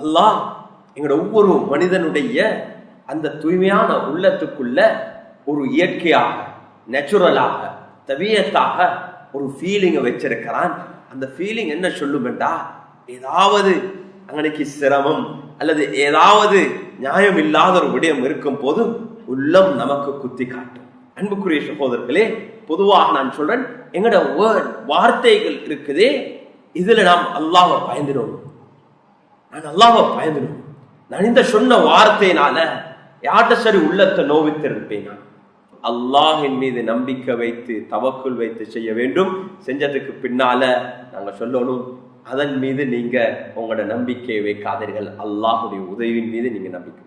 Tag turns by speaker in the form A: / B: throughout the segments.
A: அல்லாஹ் எங்களோட ஒவ்வொரு மனிதனுடைய அந்த தூய்மையான உள்ளத்துக்குள்ள ஒரு இயற்கையாக நேச்சுரலாக தவியத்தாக ஒரு ஃபீலிங்கை வச்சிருக்கிறான். அந்த ஃபீலிங் என்ன சொல்லுமெண்டா ஏதாவது அங்கனைக்கு சிரமம் அல்லது ஏதாவது நியாயம் இல்லாத ஒரு விடயம் இருக்கும் போது உள்ளம் நமக்கு குத்தி காட்டும். அன்புக்குரிய சகோதரர்களே பொதுவாக நான் சொல்றேன் எங்களோட வேர்ட் வார்த்தைகள் இருக்குதே இதுல நாம் அல்லாவை பயந்துடும் நான் அல்லாஹ்வை பயந்துடும் நான் இந்த சொன்ன வார்த்தையினால யார்கிட்ட சரி உள்ளத்தை நோவித்திருப்பேன்? நான் அல்லாஹின் மீது நம்பிக்கை வைத்து தவக்குள் வைத்து செய்ய வேண்டும். செஞ்சதுக்கு பின்னால நாங்க சொல்லணும் அதன் மீது நீங்க உங்களோட நம்பிக்கையை வைக்காதீர்கள். அல்லாஹுடைய உதவியின் மீது நீங்க நம்பிக்கை.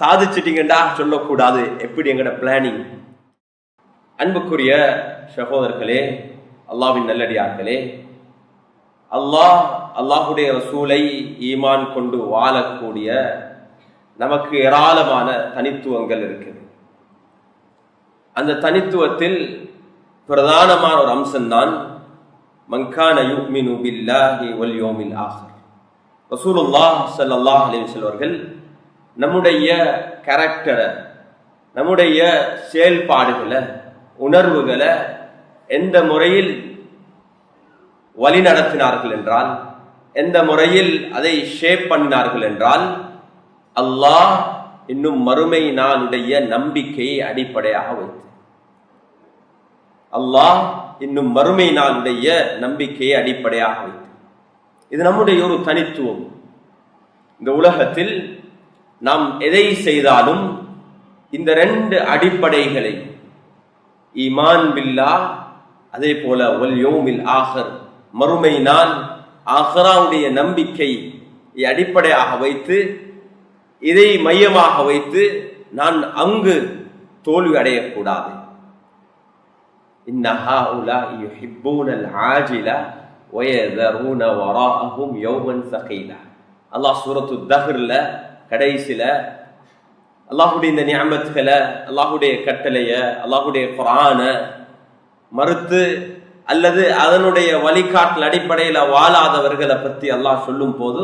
A: சாதிச்சிட்டீங்கடா சொல்லக்கூடாது. எப்படி எங்களோட பிளானிங் அன்புக்குரிய சகோதரர்களே அல்லாவின் நல்லடியார்களே அல்லாஹ் அல்லாஹுடைய ரசூலை ஈமான் கொண்டு வாழக்கூடிய நமக்கு ஏராளமான தனித்துவங்கள் இருக்குது. அந்த தனித்துவத்தில் பிரதானமான ஒரு அம்சம்தான் மங்கான யுக்மினு பில்லாஹி வல் யோமில் ஆஹர். ரசூலுல்லாஹ் சல்லாஹ் அலி செல்வர்கள் நம்முடைய கேரக்டரை நம்முடைய செயல்பாடுகளை உணர்வுகளை எந்த முறையில் வழி நடத்தினார்கள் என்றால் எந்த முறையில் அதை ஷேப் பண்ணினார்கள் என்றால் அல்லாஹ் இன்னும் மறுமை நாளுடைய நம்பிக்கையை அடிப்படையாக வைத்து அல்லாஹ் இன்னும் மறுமை நாளுடைய நம்பிக்கையை அடிப்படையாக வைத்து. இது நம்முடைய ஒரு தனித்துவம். இந்த உலகத்தில் நாம் எதை செய்தாலும் இந்த ரெண்டு அடிப்படைகளை ஈமான் பில்லா அதே போல ஒல் யோமில் ஆகர் மறுமை நாள் ஆஹ்ராவுடைய நம்பிக்கை அடிப்படையாக வைத்து இதை மையமாக வைத்து நான் அங்கு தோல்வி அடையக்கூடாது. இன்னஹா உலா அல்லாஹ் சூரத்து தஹ்ரில் கடைசியில் அல்லாஹுடைய இந்த நியமத்துகளை அல்லாஹுடைய கட்டளைய அல்லாஹுடைய குரான மறுத்து அல்லது அதனுடைய வழிகாட்டல் அடிப்படையில வாழாதவர்களை பத்தி அல்லாஹ் சொல்லும் போது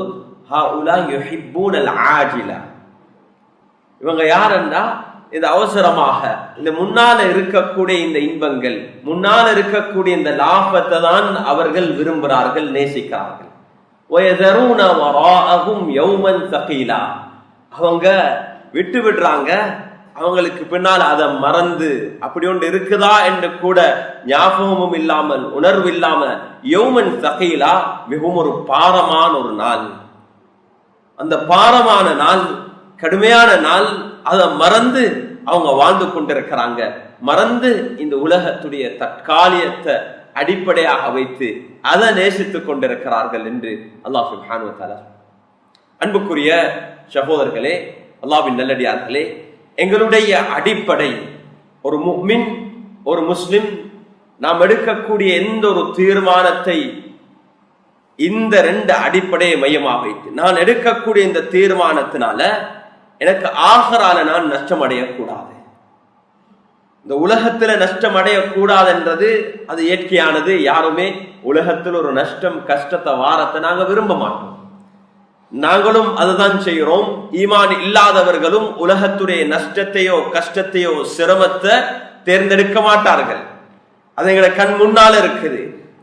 A: இவங்க யாருன்னா இந்த அவசரமாக இந்த முன்னால இருக்கக்கூடிய இந்த இன்பங்கள் முன்னால இருக்கக்கூடிய இந்த லாபத்தை தான் அவர்கள் விரும்புகிறார்கள் நேசிக்கிறார்கள். அவங்க விட்டு விடுறாங்க அவங்களுக்கு பின்னால் அதை மறந்து அப்படி ஒன்று இருக்குதா என்று கூட ஞாபகமும் இல்லாமல் உணர்வு இல்லாம யௌமன் சகையிலா மிகவும் ஒரு பாரமான ஒரு நாள். அந்த பாரமான நாள் கடுமையான நாள் அதை மறந்து அவங்க வாழ்ந்து கொண்டிருக்கிறாங்க. மறந்து இந்த உலகத்துடைய தற்காலியத்தை அடிப்படையாக வைத்து அதை நேசித்துக் கொண்டிருக்கிறார்கள் என்று அல்லாஹ் சுப்ஹானு அன்புக்குரிய சகோதரர்களே அல்லாவின் நல்லடியார்களே எங்களுடைய அடிப்படை. ஒரு முக்மின் ஒரு முஸ்லிம் நாம் எடுக்கக்கூடிய எந்த ஒரு தீர்மானத்தை இந்த ரெண்டு அடிப்படையை மையமாக வைத்து நான் எடுக்கக்கூடிய இந்த தீர்மானத்தினால எனக்கு ஆகரால நான் நஷ்டம் அடையக்கூடாது இந்த உலகத்துல நஷ்டம் அடையக்கூடாது என்றது அது இயற்கையானது. யாருமே உலகத்தில் ஒரு நஷ்டம் கஷ்டத்தை வாரத்தை நாங்க விரும்ப மாட்டோம். நாங்களும் அதுதான் செய்கிறோம். ஈமான் இல்லாதவர்களும் உலகத்துடைய நஷ்டத்தையோ கஷ்டத்தையோ சிரமத்தை தேர்ந்தெடுக்க மாட்டார்கள். அது எங்களை கண் முன்னால இருக்குது.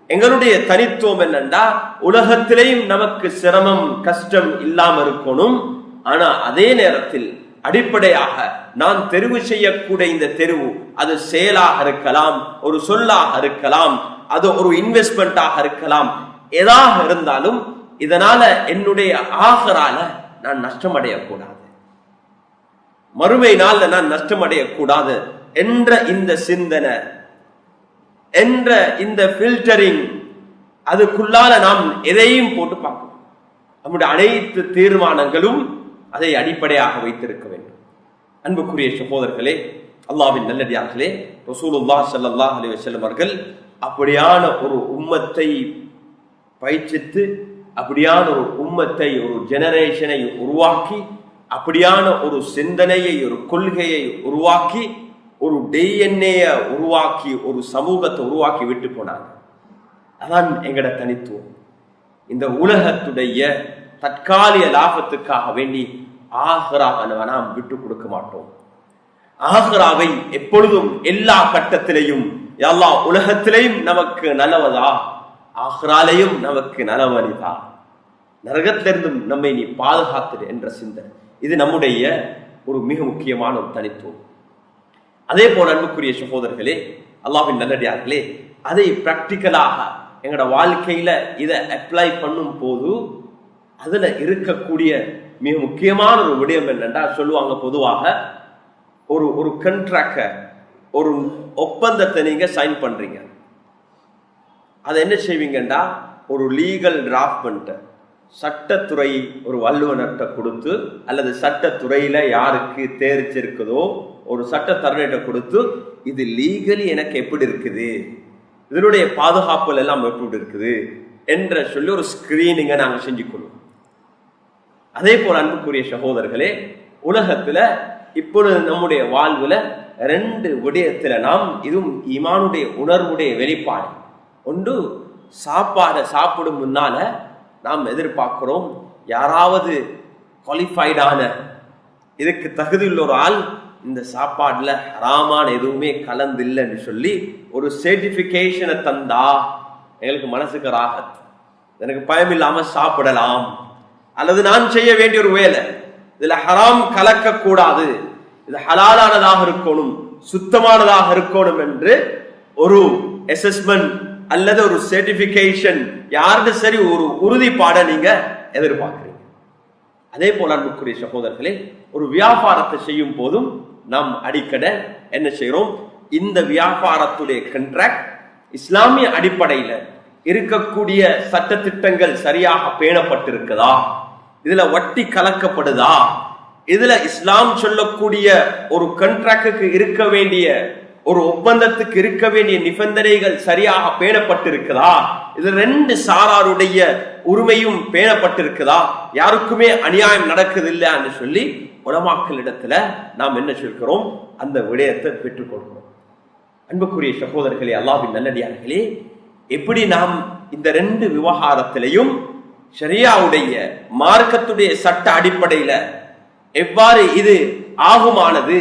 A: எங்களுடைய தனித்துவம் என்னண்டா உலகத்திலேயும் நமக்கு சிரமம் கஷ்டம் இல்லாம இருக்கணும். ஆனா அதே நேரத்தில் அடிப்படையாக நான் தெரிவு செய்யக்கூடிய இந்த தெருவு அது செயலாக இருக்கலாம் ஒரு சொல்லாக இருக்கலாம் அது ஒரு இன்வெஸ்ட்மெண்டாக இருக்கலாம். எதாக இருந்தாலும் இதனால என்னுடைய ஆகரால நான் நஷ்டம் அடையக்கூடாது மறுமை நாள்ல நான் நஷ்டம் அடையக்கூடாது என்ற இந்த சிந்தனை என்ற இந்த ஃபில்டரிங் அதுக்குள்ளால நாம் எதையும் போட்டு பார்க்கணும் நம்முடைய அனைத்து தீர்மானங்களும் அதை அடிப்படையாக வைத்திருக்க வேண்டும். அன்புக்குரிய சகோதரர்களே அல்லாவின் நல்லடியார்களே ரசூலுல்லா சல்லாஹ் அலி வஸல்லம் அவர்கள் அப்படியான ஒரு உம்மத்தை பயிற்சித்து அப்படியான ஒரு உம்மத்தை ஒரு ஜெனரேஷனை உருவாக்கி அப்படியான ஒரு சிந்தனையை ஒரு கொள்கையை உருவாக்கி ஒரு டிஎன்ஏ உருவாக்கி ஒரு சமூகத்தை உருவாக்கி விட்டு போனாங்க. அதான் எங்கட தனித்துவம். இந்த உலகத்துடைய தற்காலிக லாபத்துக்காக வேண்டி ஆஹ்ராவை நாம் விட்டு கொடுக்க மாட்டோம். ஆஹ்ராவை எப்பொழுதும் எல்லா கட்டத்திலையும் எல்லா உலகத்திலையும் நமக்கு நல்லவதா? ஆஹ்ராலையும் நமக்கு நலவழிதா நரகத்திலிருந்தும் நம்மை நீ பாதுகாத்து என்ற சிந்தனை. இது நம்முடைய ஒரு மிக முக்கியமான ஒரு தனித்துவம். அதே போல அன்புக்குரிய சகோதரர்களே அல்லாஹின் நல்லடியார்களே அதை பிராக்டிக்கலாக எங்களோட வாழ்க்கையில இதை அப்ளை பண்ணும் போது அதுல இருக்கக்கூடிய மிக முக்கியமான ஒரு விடயம் என்னென்றா சொல்லுவாங்க பொதுவாக ஒரு ஒரு கண்ட்ராக்ட ஒரு ஒப்பந்தத்தை நீங்க சைன் பண்றீங்க. அதை என்ன செய்வீங்கண்டா? ஒரு லீகல் டிராஃப்ட்மெண்ட்டை சட்டத்துறை ஒரு வல்லுநர்கிட்ட கொடுத்து அல்லது சட்டத்துறையில் யாருக்கு தேர்ச்சிருக்குதோ ஒரு சட்டத்தரணிட்ட கொடுத்து இது லீகலி எனக்கு எப்படி இருக்குது? இதனுடைய பாதுகாப்புகள் எல்லாம் எப்படி இருக்குது? என்ற சொல்லி ஒரு ஸ்கிரீனிங்கை நாங்கள் செஞ்சுக்கொள்வோம் அதே போல் அன்புக்குரிய சகோதரர்களே உலகத்தில் இப்பொழுது நம்முடைய வாழ்வில் ரெண்டு விடயத்தில் நாம் இதுவும் இமானுடைய உணர்வுடைய வெளிப்பாடு. ஒன்று சாப்பாடை சாப்பிடும் முன்னால நாம் எதிர்பார்க்கிறோம் யாராவது குவாலிஃபைடான இதுக்கு தகுதியுள்ள ஒரு ஆள் இந்த சாப்பாடில் ஹராமான எதுவுமே கலந்து இல்லைன்னு சொல்லி ஒரு சர்டிஃபிகேஷனை தந்தா எங்களுக்கு மனசுக்கு ராகத். எனக்கு பயம் இல்லாமல் சாப்பிடலாம். அல்லது நான் செய்ய வேண்டிய ஒரு வேலை இதுல ஹராம் கலக்கக்கூடாது. இது ஹலாலானதாக இருக்கணும் சுத்தமானதாக இருக்கணும் என்று ஒரு அசஸ்மெண்ட் அல்லது ஒரு சர்டிபிகேஷன் யாருன்னு சரி ஒரு உறுதிப்பாடை நீங்க எதிர்பார்க்கிறீங்க. அதே போல அன்புக்குரிய சகோதரர்களே ஒரு வியாபாரத்தை செய்யும் போதும் நாம் அடிக்கட என்ன செய்யறோம் இந்த வியாபாரத்துடைய கண்ட்ராக்ட் இஸ்லாமிய அடிப்படையில இருக்கக்கூடிய சட்ட திட்டங்கள் சரியாக பேணப்பட்டிருக்குதா? இதுல வட்டி கலக்கப்படுதா? இதுல இஸ்லாம் சொல்லக்கூடிய ஒரு கண்ட்ராக்டுக்கு இருக்க வேண்டிய ஒரு ஒப்பந்தத்துக்கு இருக்க வேண்டிய நிபந்தனைகள் சரியாக பேணப்பட்டிருக்குதா? இது ரெண்டு சாராருடைய உரிமையும் பேணப்பட்டிருக்குதா? யாருக்குமே அநியாயம் நடக்குதில்லன்னு சொல்லி சொல்லி உலமாக்களிடத்துல நாம் என்ன சொல்கிறோம்? அந்த விடயத்தை பெற்றுக்கொள்கிறோம் அன்புக்குரிய சகோதரர்களே அல்லாவின் நல்லடியார்களே எப்படி நாம் இந்த ரெண்டு விவகாரத்திலையும் ஷரியாவுடைய மார்க்கத்துடைய சட்ட அடிப்படையில எவ்வாறு இது ஆகுமானது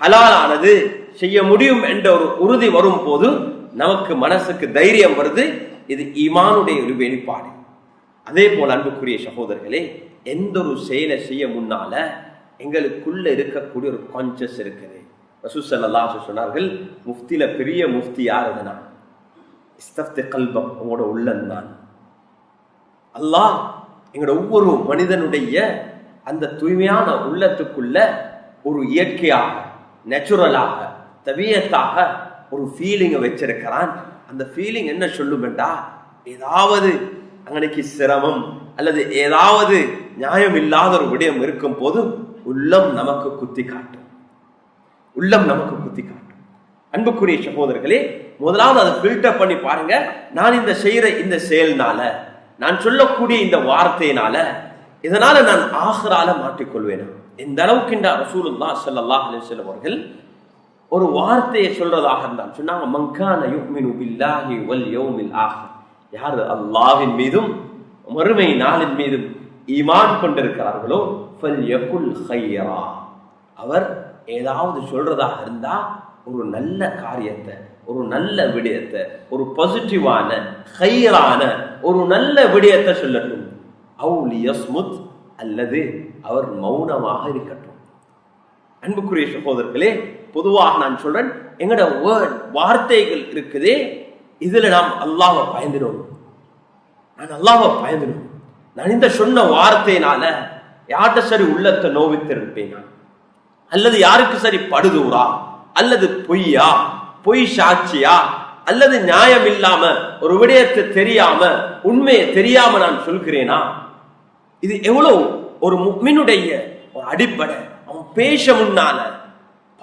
A: ஹலாலானது செய்ய முடியும் என்ற ஒரு உறுதி வரும் போது நமக்கு மனசுக்கு தைரியம் வருது இது ஈமானுடைய ஒரு வெளிப்பாடு. அதே போல் அன்புக்குரிய சகோதரர்களே எந்த ஒரு செயலை செய்ய முன்னால எங்களுக்குள்ள இருக்கக்கூடிய ஒரு கான்சியஸ் இருக்குது. ரசூசல்லாஹ் சொன்னார்கள் முஃப்தியில பெரிய முஃப்தி யார் எதுனா இஸ்தப்தி கல்பம். உங்களோட உள்ளந்தான் அல்லாஹ் எங்களோட ஒவ்வொரு மனிதனுடைய அந்த தூய்மையான உள்ளத்துக்குள்ள ஒரு இயற்கையாக நேச்சுரலாக தவியத்தாக ஒரு ஃபீலிங்கை வச்சிருக்கிறான். அந்த ஃபீலிங் என்ன சொல்லுமெண்டா? ஏதாவது அங்கனைக்கு சிரமம் அல்லது ஏதாவது நியாயம் இல்லாத ஒரு விடயம் இருக்கும் போது உள்ளம் நமக்கு குத்தி காட்டும். உள்ளம் நமக்கு குத்தி காட்டும். அன்புக்குரிய சகோதரர்களே முதலாவது அதை ஃபில்டர் பண்ணி பாருங்க. நான் இந்த செய்யற இந்த செயல்னால நான் சொல்லக்கூடிய இந்த வார்த்தையினால இதனால நான் ஆஹ்ரால மாட்டிக்கொள்வேனா? இந்த அளவுக்கு இந்த ரசூலுல்லா ஸல்லல்லாஹு அலைஹி அவர்கள் ஒரு வார்த்தையை சொல்றதாக இருந்தால் சொன்னாங்க மங்கான யுக்மினு பில்லாஹி வல் யௌமில் ஆஹிர். யார்? அல்லாஹ்வின் மீதும் மறுமை நாளின் மீதும் ஈமான் கொண்டிருக்கிறார்களோ ஃபல் யகுல் ஹையரா அவர் ஏதாவது சொல்றதாக இருந்தா ஒரு நல்ல காரியத்தை ஒரு நல்ல விடயத்தை ஒரு பாசிட்டிவான ஹையரான ஒரு நல்ல விடயத்தை சொல்லட்டும். அவுலியஸ்முத் அல்லது அவர் மௌனமாக இருக்கட்டும். அன்புக்குரிய சகோதரர்களே பொதுவாக நான் சொல்றேன் எங்கட வேர்ட் வார்த்தைகள் இருக்குதே இதுல நாம் அல்லாவை பயந்துடும் நான் அல்லாவை பயந்துடும் நான் இந்த சொன்ன வார்த்தையினால யார்கிட்ட சரி உள்ளத்தை நோவித்திருப்பேனா அல்லது யாருக்கு சரி படுதூரா அல்லது பொய்யா? பொய் சாட்சியா? அல்லது நியாயம் இல்லாம ஒரு விடயத்தை தெரியாம உண்மையை தெரியாம நான் சொல்கிறேனா? இது எவ்வளவு ஒரு முக்மினுடைய ஒரு அடிப்படை. அவன் பேச முன்னால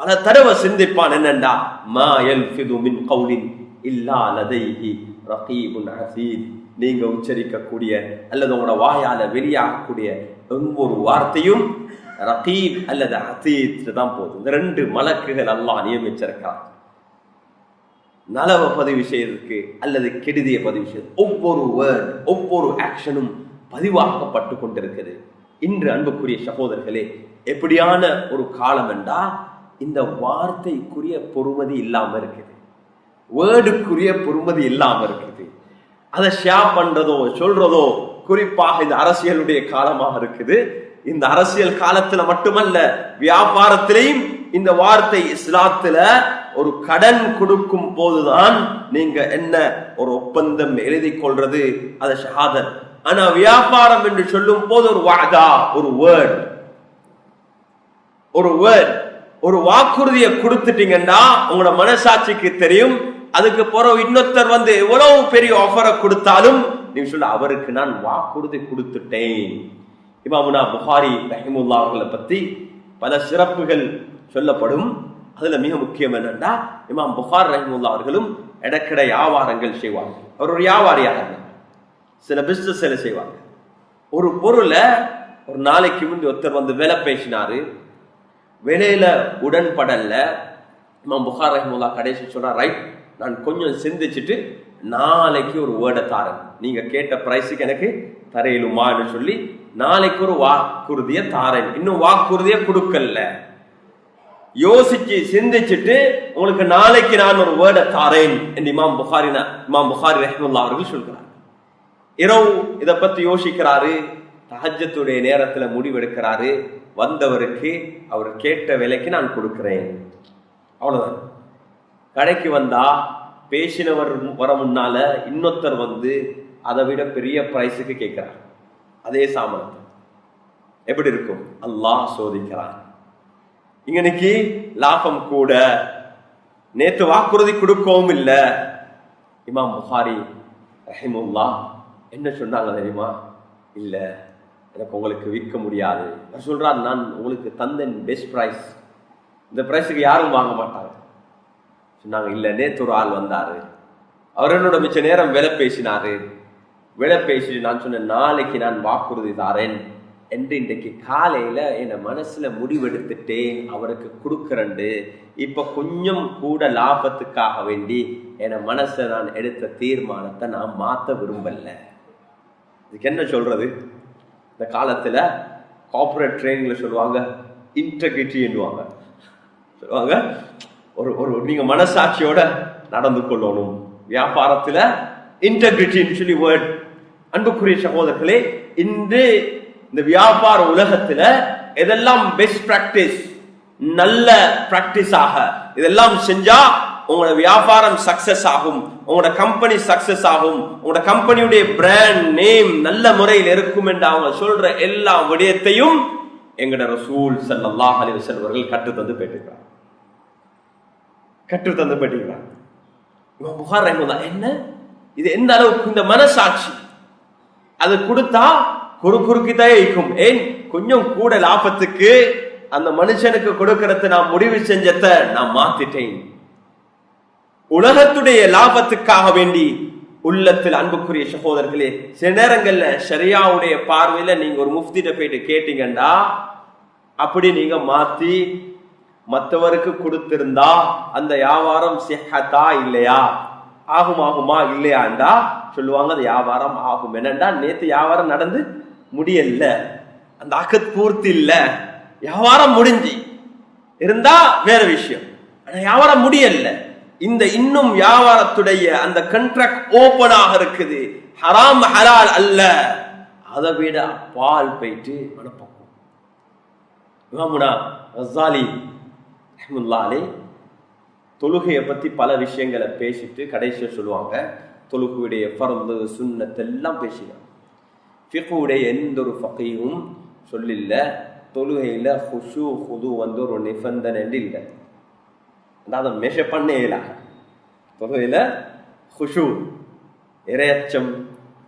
A: பல தடவை சிந்திப்பான் என்னண்டா? மா எல் மின் கௌலின் இல்லா லதைஹி ரகீபுன் ஹசீத் நீங்க உச்சரிக்கக்கூடிய அல்லது உங்களோட வாயால வெளியாகக்கூடிய ஒவ்வொரு வார்த்தையும் ரகீப் அல்லது ஹசீத் தான் போதும். இந்த ரெண்டு மலக்குகள் அல்லாஹ் நியமிச்சிருக்கான் நலவை பதிவு செய்யறதுக்கு அல்லது கெடுதியை பதிவு செய்ய ஒவ்வொரு வேர்ட் ஒவ்வொரு ஆக்ஷனும் பதிவாக்கப்பட்டு கொண்டிருக்குது இன்று அன்புக்குரிய சகோதரர்களே எப்படியான ஒரு காலம் என்றா இந்த வார்த்தைக்குரிய பொறுமதி இல்லாமல் இருக்குது. வேர்டுக்குரிய பொறுமதி இல்லாமல் இருக்குது. அதை ஷேர் பண்றதோ சொல்றதோ குறிப்பாக இந்த அரசியலுடைய காலமாக இருக்குது. இந்த அரசியல் காலத்துல மட்டுமல்ல வியாபாரத்திலையும் இந்த வார்த்தை இஸ்லாத்துல ஒரு கடன் கொடுக்கும் போதுதான் நீங்க என்ன ஒரு ஒப்பந்தம் எழுதி கொள்றது அது ஷஹாதத் ஆனா வியாபாரம் என்று சொல்லும் போது ஒரு வாதா ஒரு வேர்ட் ஒரு வேர்ட் ஒரு வாக்குறுதியை கொடுத்துட்டீங்கன்னா உங்களோட மனசாட்சிக்கு தெரியும். அதுக்கு பிறகு இன்னொருத்தர் வந்து எவ்வளவு பெரிய ஆஃபரை கொடுத்தாலும் நீங்க சொல்ல அவருக்கு நான் வாக்குறுதி கொடுத்துட்டேன். இமாமுனா புகாரி ரஹிமுல்லா அவர்களை பத்தி பல சிறப்புகள் சொல்லப்படும். அதுல மிக முக்கியம் என்னன்னா இமாம் புகார் ரஹிமுல்லா அவர்களும் இடக்கிட வியாபாரங்கள் செய்வாங்க. அவர் ஒரு வியாபாரியாக இருந்தார் சில பிசினஸ் செய்வாங்க. ஒரு பொருளை ஒரு நாளைக்கு முந்தி ஒருத்தர் வந்து விலை பேசினாரு. விலையில உடன்படல்ல இமாம் புகார் ரஹிமுல்லா கடைசி சொன்னா ரைட் நான் கொஞ்சம் சிந்திச்சுட்டு நாளைக்கு ஒரு வேர்டை தாரேன். நீங்க கேட்ட பிரைஸுக்கு எனக்கு தரையிலுமான்னு சொல்லி நாளைக்கு ஒரு வாக்குறுதிய தாரேன். இன்னும் வாக்குறுதியை கொடுக்கல. யோசிச்சு சிந்திச்சுட்டு உங்களுக்கு நாளைக்கு நான் ஒரு வேர்டை தாரேன். என்று இமாம் புகாரினா இமாம் புகாரி ரஹ்முல்லா அவர்கள் சொல்கிறார். இரவு இதை பத்தி யோசிக்கிறாரு. தஹஜத்துடைய நேரத்துல முடிவெடுக்கிறாரு. வந்தவருக்கு அவர் கேட்ட விலைக்கு நான் கொடுக்கிறேன். அவ்வளோதான் கடைக்கு வந்தா பேசினவர் வர முன்னால இன்னொருத்தர் வந்து அதை விட பெரிய பிரைஸுக்கு கேட்கிறார். அதே சாமானத்தை எப்படி இருக்கும்? அல்லாஹ் சோதிக்கிறான். இன்னைக்கு லாபம் கூட நேத்து வாக்குறுதி கொடுக்கவும் இல்லை. இமாம் புகாரி ரஹிமுல்லா என்ன சொன்னாங்க தெரியுமா? இல்லை. எனக்கு உங்களுக்கு விற்க முடியாது. அவர் சொல்கிறார் நான் உங்களுக்கு தந்தேன் பெஸ்ட் ப்ரைஸ் இந்த ப்ரைஸுக்கு யாரும் வாங்க மாட்டாங்க. சொன்னாங்க இல்லை நேற்று ஒரு ஆள் வந்தார். அவர் என்னோட மிச்ச நேரம் விலை பேசினார். விலை பேசி நான் சொன்னேன் நாளைக்கு நான் வாக்குறுதி தாரேன். என்று இன்றைக்கு காலையில் என்னை மனசில் முடிவெடுத்துட்டேன். அவருக்கு கொடுக்குறண்டு இப்போ கொஞ்சம் கூட லாபத்துக்காக வேண்டி என்னை மனசை நான் எடுத்த தீர்மானத்தை நான் மாற்ற விரும்பலை. இதுக்கு என்ன சொல்கிறது இந்த காலத்தில் கார்பரேட் ட்ரைனிங்கில் சொல்லுவாங்க இன்டெகிரிட்டி என்னுவாங்க சொல்லுவாங்க ஒரு ஒரு நீங்கள் மனசாட்சியோட நடந்து கொள்ளணும். வியாபாரத்தில் இன்டெகிரிட்டின்னு சொல்லி வேர்ட் அன்புக்குரிய சகோதரர்களே இன்று இந்த வியாபார உலகத்தில் எதெல்லாம் பெஸ்ட் ப்ராக்டிஸ் நல்ல ப்ராக்டிஸாக ஆக இதெல்லாம் செஞ்சா உங்களோட வியாபாரம் சக்சஸ் ஆகும். உங்களோட கம்பெனி சக்சஸ் ஆகும். உங்களோட கம்பெனியுடைய பிராண்ட் நேம் நல்ல முறையில் இருக்கும் என்று அவங்க சொல்ற எல்லா விடயத்தையும் எங்கட ரசூல் சல்லாஹ் அலி செல்வர்கள் கற்று தந்து போயிட்டிருக்கிறார் கற்று தந்து போயிட்டிருக்கிறார் இவன் புகார் ரஹிமுல்லா என்ன? இது எந்த அளவுக்கு இந்த மனசாட்சி? அது கொடுத்தா குறு குறுக்கிட்டே இருக்கும். ஏன்? கொஞ்சம் கூட லாபத்துக்கு அந்த மனுஷனுக்கு கொடுக்கறது நான் முடிவு செஞ்சத நான் மாத்திட்டேன். உலகத்துடைய லாபத்துக்காக வேண்டி உள்ளத்தில் அன்புக்குரிய சகோதரர்களே சில நேரங்கள்ல ஷரியாவுடைய பார்வையில நீங்க ஒரு முஃப்திட்ட போயிட்டு கேட்டீங்கண்டா? அப்படி நீங்க மாத்தி மற்றவருக்கு கொடுத்திருந்தா அந்த வியாபாரம் சிஹத்தா இல்லையா? ஆகும் ஆகுமா? இல்லையாண்டா? சொல்லுவாங்க அது வியாபாரம் ஆகும். என்னண்டா? நேத்து வியாபாரம் நடந்து முடியல. அந்த அக்கத் பூர்த்தி இல்ல. வியாபாரம் முடிஞ்சு. இருந்தா வேற விஷயம். ஆனா வியாபாரம் முடியல. இந்த இன்னும் வியாபாரத்துடைய அந்த கண்ட்ராக்ட் ஓபனாக இருக்குது. ஹராம் ஹலால் அல்ல. அதை விட பால் போயிட்டு மனப்பக்குவம் இமாமுனா ரசாலி ரஹ்மத்துல்லாஹி தொழுகையை பத்தி பல விஷயங்களை பேசிட்டு கடைசியா சொல்லுவாங்க. தொழுகையுடைய பரந்து சுண்ணத்தெல்லாம் எல்லாம் பேசினாங்க ஃபிகுடைய எந்த ஒரு ஃபகையும் சொல்லில்ல. தொழுகையில ஹுஷு ஹுது வந்து ஒரு நிபந்தனை இல்லை. அதாவது மெஷ பண்ணேல தொழுகையில ஹுஷு இரையச்சம்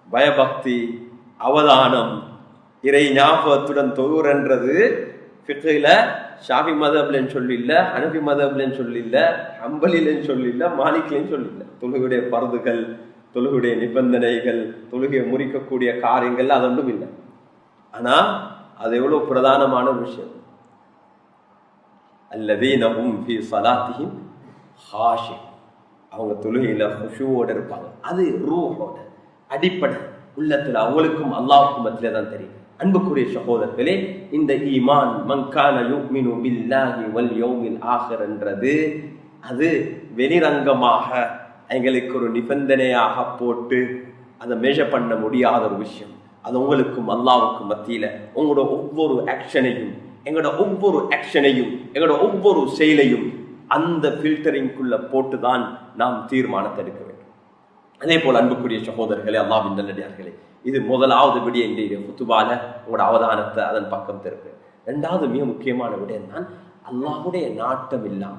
A: பயபக்தி அவதானம் இறை ஞாபகத்துடன் தொழுறன்றது ஃபிக்கில் ஷாஃபி மதப்லன்னு சொல்லி இல்ல ஹனபி மதப்லன்னு சொல்லி இல்ல ஹம்பலிலன்னு சொல்லி இல்ல மாலிக்லன்னு சொல்லி இல்ல பருதுகள் தொழுகுடைய நிபந்தனைகள் தொழுகையை முறிக்கக்கூடிய காரியங்கள் அது ஒன்றும் இல்லை. ஆனால் அது எவ்வளோ பிரதானமான விஷயம். அல்லதீனஹும் ஃபி ஸலாத்திஹிம் ஹாஷி அவங்க தொழுகையில் ஹுஷுவோடு இருப்பாங்க. அது ரூஹோட அடிப்படை உள்ளத்தில் அவங்களுக்கும் அல்லாவுக்கும் மத்தியில தான் தெரியும். அன்புக்குரிய சகோதரர்களே இந்த ஈமான் மங்கான யுக்மினு பில்லாஹி வல் யோமில் ஆஹிர் என்றது அது வெளிரங்கமாக எங்களுக்கு ஒரு நிபந்தனையாக போட்டு அதை மெஷர் பண்ண முடியாத ஒரு விஷயம். அது உங்களுக்கும் அல்லாவுக்கும் மத்தியில் உங்களோட ஒவ்வொரு ஆக்ஷனையும் எங்களோட ஒவ்வொரு ஆக்ஷனையும் எங்களோட ஒவ்வொரு செயலையும் அந்த ஃபில்டரிங்குள்ள போட்டு தான் நாம் தீர்மானத்தை எடுக்க வேண்டும். அதே போல் அன்புக்குரிய சகோதரர்களே அல்லாவின் நல்லடியார்களே இது முதலாவது விடிய இன்றைய குத்துபால உங்களோட அவதானத்தை அதன் பக்கம் திருப்பு. ரெண்டாவது மிக முக்கியமான விடயம் தான் அல்லாஹுடைய நாட்டம் இல்லாம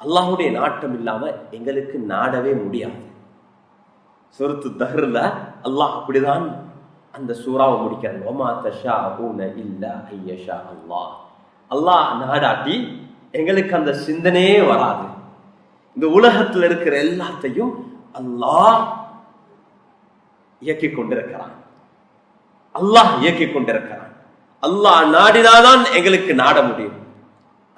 A: அல்லாஹுடைய நாட்டம் இல்லாம எங்களுக்கு நாடவே முடியாது. சொருத்து தஹர்ல அல்லாஹ் அப்படிதான் அந்த சூறாவை முடிக்கிறான் ஒமா தஷா இல்ல ஐயஷா அல்லாஹ். அல்லாஹ் நாடாட்டி எங்களுக்கு அந்த சிந்தனையே வராது. இந்த உலகத்தில் இருக்கிற எல்லாத்தையும் அல்லாஹ் இயக்கி கொண்டிருக்கிறான். அல்லாஹ் இயக்கி கொண்டிருக்கிறான். அல்லாஹ் நாடினாதான் எங்களுக்கு நாட முடியும்.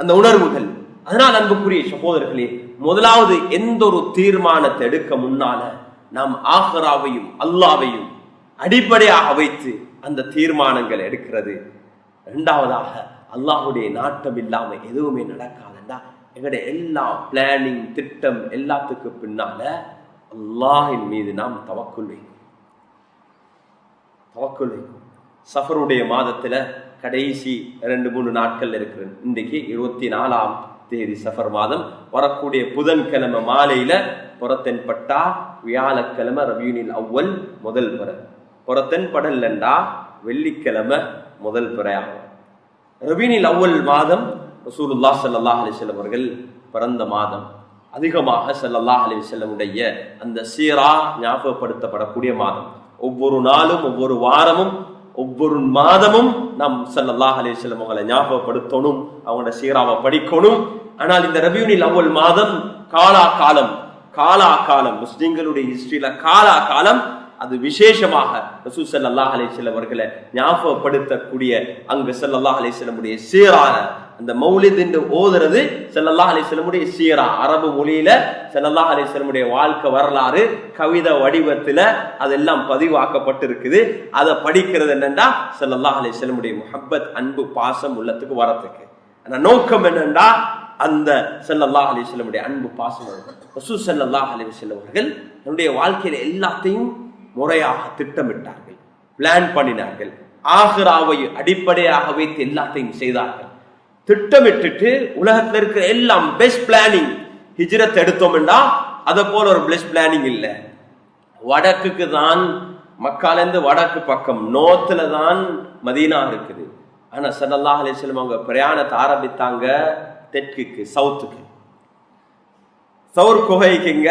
A: அந்த உணர்வுகள். அதனால் அன்புக்குரிய சகோதரர்களே முதலாவது எந்த ஒரு தீர்மானத்தை எடுக்க முன்னால நாம் ஆஹராவையும் அல்லாவையும் அடிப்படையாக வைத்து அந்த தீர்மானங்கள் எடுக்கிறது. இரண்டாவதாக அல்லாஹுடைய நாட்டம் இல்லாமல் எதுவுமே நடக்காதுண்டா எங்களுடைய எல்லா பிளானிங் திட்டம் எல்லாத்துக்கு பின்னால அல்லாஹின் மீது நாம் தவக்குள் வைக்கும் தவக்குள் வைக்கும் சஃபருடைய மாதத்துல கடைசி ரெண்டு மூணு நாட்கள் இருக்கிறது இன்றைக்கு இருபத்தி நாலாம் தேதி சஃபர் மாதம். வரக்கூடிய புதன்கிழமை மாலையில புறத்தென்பட்டா வியாழக்கிழமை ரவியூனில் அவ்வல் முதல் பிற. புறத்தென்படல்லண்டா வெள்ளிக்கிழமை முதல் பிறையாகும். ரபீனில் அவ்வல் மாதம் ரசூலுல்லா சல்லாஹ் அலிசல்லம் அவர்கள் பிறந்த மாதம். அதிகமாக ஸல்லல்லாஹு அலிசல்லமுடைய அந்த சீரா ஞாபகப்படுத்தப்படக்கூடிய மாதம். ஒவ்வொரு நாளும் ஒவ்வொரு வாரமும் ஒவ்வொரு மாதமும் நாம் ஸல்லல்லாஹு அலிசல்லம் அவங்களை ஞாபகப்படுத்தணும் அவங்களோட சீராவை படிக்கணும். ஆனால் இந்த ரபியூனில் அவ்வல் மாதம் காலா காலம் காலா காலம் முஸ்லிம்களுடைய ஹிஸ்டரியில காலா காலம் அது விசேஷமாக ரசூ சல்லாஹ் அலிஸ்லம் அவர்களை ஞாபகப்படுத்தக்கூடிய அங்கு சல்லாஹ் அலிஸ்லமுடைய வஸல்லமுடைய சீரான அந்த மௌலித் என்று ஓதுறது செல்லல்லா அலிஸ்லமுடைய சீரா. அரபு மொழியில செல்லல்லா அலிஸ்லமுடைய வாழ்க்கை வரலாறு கவிதை வடிவத்துல அதெல்லாம் பதிவாக்கப்பட்டிருக்குது. அதை படிக்கிறது என்னன்னா செல்லல்லா அலிஸ்லமுடைய முஹப்பத் அன்பு பாசம் உள்ளத்துக்கு வரத்துக்கு. ஆனா நோக்கம் என்னன்னா அந்த செல்லல்லா அலிஸ்லமுடைய அன்பு பாசம் ஹசூ செல்லல்லா அலிஸ்லம் அவர்கள் தன்னுடைய வாழ்க்கையில எல்லாத்தையும் முறையாக திட்டமிட்டார்கள் பிளான் பண்ணினார்கள். ஆகிராவை அடிப்படையாக வைத்து எல்லாத்தையும் செய்தார்கள். திட்டமிட்டுட்டு உலகத்தில் இருக்கிற எல்லாம் பெஸ்ட் பிளானிங் ஹிஜ்ரத் எடுத்தோம்னா அதை போல ஒரு பெஸ்ட் பிளானிங் இல்லை. வடக்குக்கு தான் மக்காலேருந்து வடக்கு பக்கம் நோத்துல தான் மதீனா இருக்குது. ஆனா ஸல்லல்லாஹு அலிஸ்லம் அவங்க பிரயாணத்தை ஆரம்பித்தாங்க தெற்குக்கு சவுத்துக்கு சவுர் குகைக்குங்க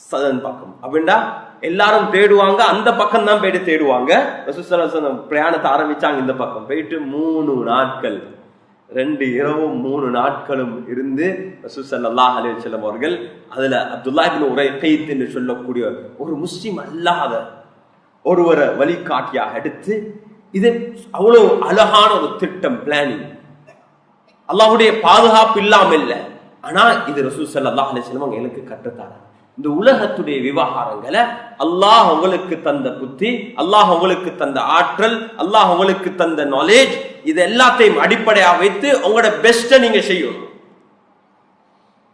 A: சதன் பக்கம். அப்படின்னா எல்லாரும் தேடுவாங்க அந்த பக்கம் தான் போயிட்டு தேடுவாங்க. ரசூசலம் பிரயாணத்தை ஆரம்பிச்சாங்க இந்த பக்கம். போயிட்டு மூணு நாட்கள் ரெண்டு இரவும் மூணு நாட்களும் இருந்து ரசூசல்லாஹ் அலி செல்லம் அவர்கள் அதுல அப்துல்லாஹின் உரை கைத்துன்னு என்று சொல்லக்கூடிய ஒரு முஸ்லீம் அல்லாத ஒருவரை வழிகாட்டியாக எடுத்து இது அவ்வளவு அழகான ஒரு திட்டம் பிளானிங் அல்லாஹ்வுடைய பாதுகாப்பு இல்லாமல் இல்லை. ஆனா இது ரசூல் அல்லாஹ் அலி வஸல்லம் எனக்கு கற்றுத்தாங்க இந்த உலகத்துடைய விவகாரங்களை அல்லாஹ் உங்களுக்கு தந்த புத்தி அல்லாஹ் உங்களுக்கு தந்த ஆற்றல் அல்லாஹ் உங்களுக்கு தந்த நாலேஜ் இது எல்லாத்தையும் அடிப்படையாக வைத்து உங்களோட பெஸ்ட்டை நீங்க செய்யணும்.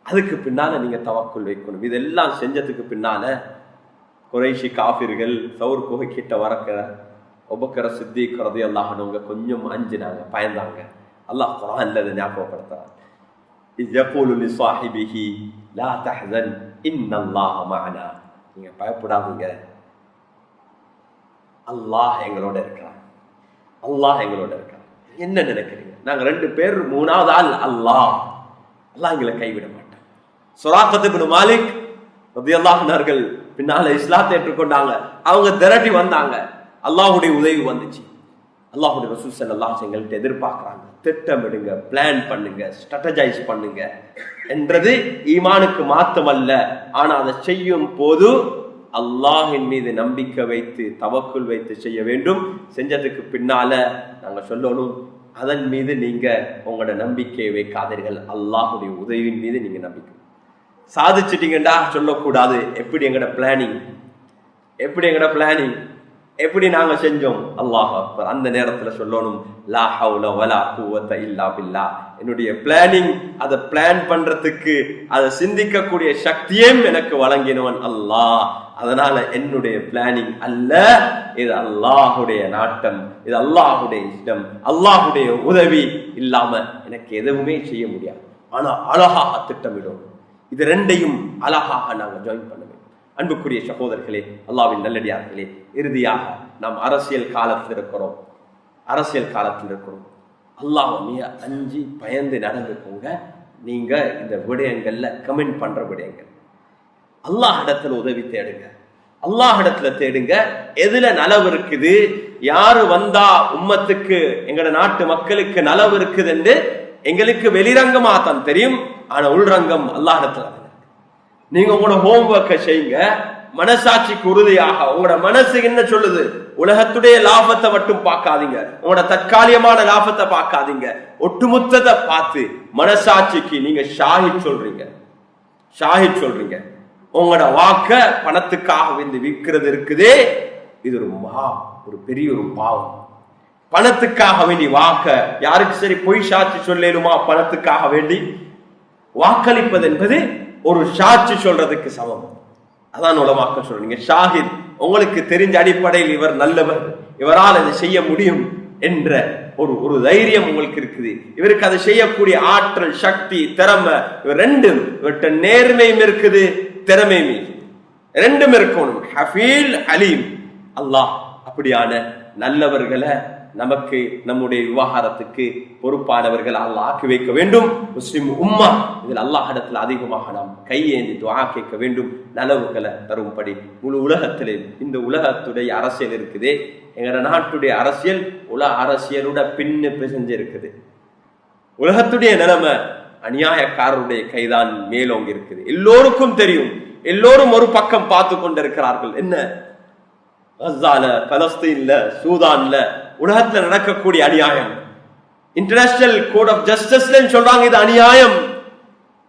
A: அதுக்கு பின்னால நீங்க தவக்குள் வைக்கணும். இதெல்லாம் செஞ்சதுக்கு பின்னால குறைஷி காபிர்கள் சவுர் குகை கிட்ட வரக்கிற ஒபக்கர சித்திக்கிறது அல்லாஹனவங்க கொஞ்சம் அஞ்சினாங்க பயந்தாங்க. அல்லாஹ் குரான்ல ஞாபகப்படுத்துறாங்க இன்னல்லாஹ் மகனா நீங்க பயப்படாதீங்க. அல்லாஹ் எங்களோட இருக்கிறான் அல்லாஹ் எங்களோட இருக்கிறான் என்ன நினைக்கிறீங்க? நாங்க ரெண்டு பேர் மூணாவது ஆள் அல்லாஹ். அல்லாஹ் எங்களை கைவிட மாட்டான். சுராக்கத் மாலிக் ரதியல்லாஹ்னார்கள் பின்னால இஸ்லாத்தை ஏற்றுக்கொண்டாங்க. அவங்க திரட்டி வந்தாங்க. அல்லாஹுடைய உதவி வந்துச்சு. அல்லாஹுடைய ரசூசல் அல்லாஹ் எங்கள்கிட்ட எதிர்பார்க்குறாங்க. திட்டமிடுங்க பிளான் பண்ணுங்க ஸ்ட்ராட்டஜைஸ் பண்ணுங்க என்றது ஈமானுக்கு மாத்தமல்ல ஆனா அதை செய்யும் போது அல்லாஹின் மீது நம்பிக்கை வைத்து தவக்குள் வைத்து செய்ய வேண்டும். செஞ்சதுக்கு பின்னால நாங்க சொல்லணும் அதன் மீது நீங்க உங்களோட நம்பிக்கையை வைக்காதீர்கள். அல்லாஹுடைய உதவியின் மீது நீங்க நம்பிக்கை. சாதிச்சிட்டீங்கடா சொல்லக்கூடாது. எப்படி எங்களோட பிளானிங் எப்படி எங்களோட பிளானிங் எப்படி நாங்க செஞ்சோம்? அல்லாஹ் அக்பர் அந்த நேரத்துல சொல்லணும் லா ஹவுல வலா குவத்த இல்லா பில்லா. என்னுடைய பிளானிங் அதை பிளான் பண்றதுக்கு அதை சிந்திக்கக்கூடிய சக்தியும் எனக்கு வழங்கினவன் அல்லாஹ். அதனால என்னுடைய பிளானிங் அல்ல இது அல்லாஹுடைய நாட்டம் இது அல்லாஹுடைய இஷ்டம் அல்லாஹுடைய உதவி இல்லாம எனக்கு எதுவுமே செய்ய முடியாது. ஆனா அழகாக திட்டமிடும். இது ரெண்டையும் அழகாக நாங்க ஜாயின் பண்ணணும் அன்புக்குரிய சகோதரர்களே அல்லாவின் நல்லடியார்களே இறுதியாக நாம் அரசியல் காலத்தில் இருக்கிறோம். அரசியல் காலத்தில் இருக்கிறோம். அல்லாஹ் மிக அஞ்சு பயந்து நடந்துக்கோங்க நீங்கள் இந்த விடயங்களில் கமெண்ட் பண்ணுற விடயங்கள். அல்லாஹ் இடத்துல உதவி தேடுங்க. அல்லாஹ் இடத்துல தேடுங்க. எதுல நலவு இருக்குது? யாரு வந்தா உம்மத்துக்கு எங்கட நாட்டு மக்களுக்கு நலவு இருக்குது என்று எங்களுக்கு வெளிரங்கமா தான் தெரியும். ஆனா உள்ரங்கம் அல்லாஹ் இடத்துல நீங்க உங்களோட ஹோம்ஒர்க்கை செய்யுங்க. மனசாட்சிக்கு உறுதியாக உங்களோட மனசு என்ன சொல்லுது? உலகத்துடைய லாபத்தை மட்டும் பார்க்காதீங்க. உங்களோட தற்காலிகமான லாபத்தை பார்க்காதீங்க. ஒட்டுமொத்தத்தை பார்த்து மனசாட்சிக்கு நீங்க ஷாஹித் சொல்றீங்க. ஷாஹித் சொல்றீங்க. உங்களோட வாக்க பணத்துக்காக வந்து விற்கிறது இருக்குதே. இது ஒரு மகா ஒரு பெரிய ஒரு பாவம். பணத்துக்காக வேண்டி வாக்க யாருக்கு சரி பொய் சாட்சி சொல்லேனுமா பணத்துக்காக வேண்டி வாக்களிப்பது என்பது ஒரு சாட்சி சொல்றதுக்கு சமம். அதான் உலமாக்க சொல்றீங்க ஷாஹித் உங்களுக்கு தெரிஞ்ச அடிப்படையில் இவர் நல்லவர். இவரால் இதை செய்ய முடியும் என்ற ஒரு ஒரு தைரியம் உங்களுக்கு இருக்குது. இவருக்கு அதை செய்யக்கூடிய ஆற்றல் சக்தி திறமை இவர் ரெண்டும் இவர்கிட்ட நேர்மையும் இருக்குது திறமையும் ரெண்டும் இருக்கணும். ஹஃபீல் அலீம். அல்லாஹ் அப்படியான நல்லவர்களை நமக்கு நம்முடைய விவகாரத்துக்கு பொறுப்பானவர்கள் அல்லாஹ் ஆக்கி வைக்க வேண்டும். முஸ்லிம் உம்மா இதில் அல்லாஹ் அதிகமாக நாம் கையேந்தி துவா கேட்க வேண்டும். நலவுகளை தரும்படி முழு உலகத்திலே இந்த உலகத்துடைய அரசியல் இருக்குது. எங்களோட நாட்டுடைய அரசியல் உலக அரசியலோட பின்னு பிசைஞ்சு இருக்குது உலகத்துடைய நிலைமை அநியாயக்காரருடைய கைதான் மேலோங்கி இருக்குது. எல்லோருக்கும் தெரியும். எல்லோரும் ஒரு பக்கம் பார்த்து கொண்டிருக்கிறார்கள். என்ன? கசால பலஸ்தீன்ல சூதான்ல உலகத்தில் நடக்கக்கூடிய அநியாயம். இன்டர்நேஷனல் கோர்ட் ஆஃப் ஜஸ்டிஸ்ல சொல்றாங்க இது அநியாயம்.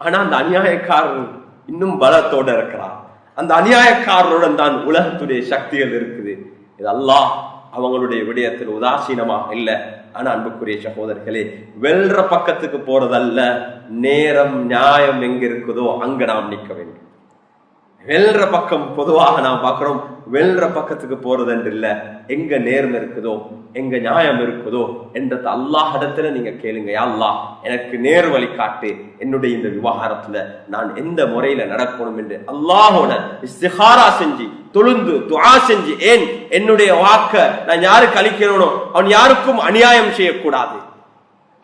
A: ஆனா அந்த அநியாயக்காரர் இன்னும் பலத்தோட இருக்கிறார் அந்த அநியாயக்காரருடன் தான் உலகத்துடைய சக்திகள் இருக்குது. இது அல்லாஹ் அவங்களுடைய விடயத்தில் உதாசீனமாக இல்லை. ஆனா அன்புக்குரிய சகோதரர்களே வெல்ற பக்கத்துக்கு போறதல்ல. நேரம் நியாயம் எங்க இருக்குதோ அங்க நாம் நிற்க வேண்டும். வெல்ற பக்கம் பொதுவாக நாம் பார்க்கிறோம் வெல்ற பக்கத்துக்கு போறது என்று இல்ல எங்க நேர்மை இருக்குதோ எங்க நியாயம் இருக்குதோ என்றது அல்லாஹ் இடத்துல நீங்க கேளுங்க அல்லாஹ் எனக்கு நேர் வழி காட்டு. என்னுடைய இந்த விவகாரத்துல நான் எந்த முறையில நடக்கணும் என்று அல்லாஹோட இஸ்திஹாரா செஞ்சு தொழுந்து துவா செஞ்சு ஏன் என்னுடைய வாக்க நான் யாருக்கு அளிக்கிறேனோ அவன் யாருக்கும் அநியாயம் செய்யக்கூடாது.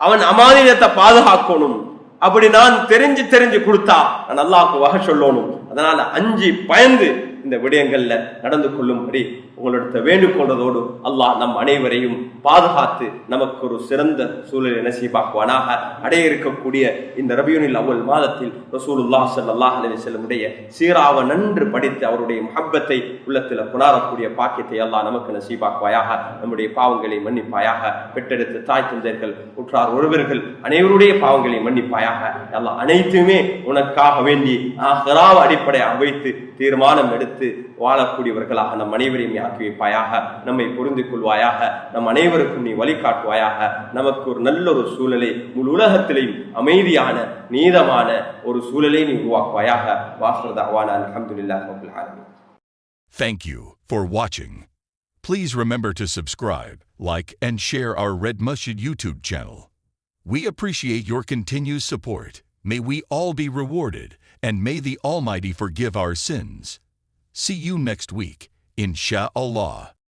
A: அவன் அமானியத்தை பாதுகாக்கணும். அப்படி நான் தெரிஞ்சு தெரிஞ்சு கொடுத்தா நான் அல்லாஹ்க்கு வகை சொல்லணும். அதனால அஞ்சு பயந்து இந்த விடயங்கள்ல நடந்து கொள்ளும்படி உங்களிடத்த வேண்டுகொண்டதோடு அல்லாஹ் நம் அனைவரையும் பாதுகாத்து நமக்கு ஒரு சிறந்த சூழலை நசீபாக்குவானாக. அடைய இருக்கக்கூடிய இந்த ரபியூனில் அவ்வள் மாதத்தில் ரசூலுல்லாஹ் ஸல்லல்லாஹு அலைஹி வஸல்லம் உடைய சீராவ நன்று படித்து அவருடைய மஹப்பத்தை உள்ளத்தில் புணரக்கூடிய பாக்கியத்தை அல்லாஹ் நமக்கு நசீபாக்குவாயாக. நம்முடைய பாவங்களை மன்னிப்பாயாக. பெற்றெடுத்த தாய் தந்தையர்கள் உற்றார் ஒருவர்கள் அனைவருடைய பாவங்களை மன்னிப்பாயாக. அல்லாஹ் அனைத்துமே உனக்காக வேண்டி ஆஹராவ அடிப்படையாக வைத்து தீர்மானம் எடுத்து வாழக்கூடியவர்களாக நம் அனைவரையும் ஆக்கி வைப்பாயாக நம்மை புரிந்து கொள்வாயாக நம் அனைவருக்கும் நீ வழிகாட்டுவாயாக நமக்கு ஒரு நல்ல ஒரு சூழலை முழு உலகத்திலேயும் அமைதியான நீதமான ஒரு சூழலை நீ உருவாக்குவாயாக வாசுரத அவான அல்ஹம்துலில்லாஹ் ரப்பில் ஆலமீன்
B: Thank you for watching. Please remember to subscribe, like, and share our Red Masjid YouTube channel. We appreciate your continued support. May we all be rewarded, and may the Almighty forgive our sins. See you next week, insha'Allah.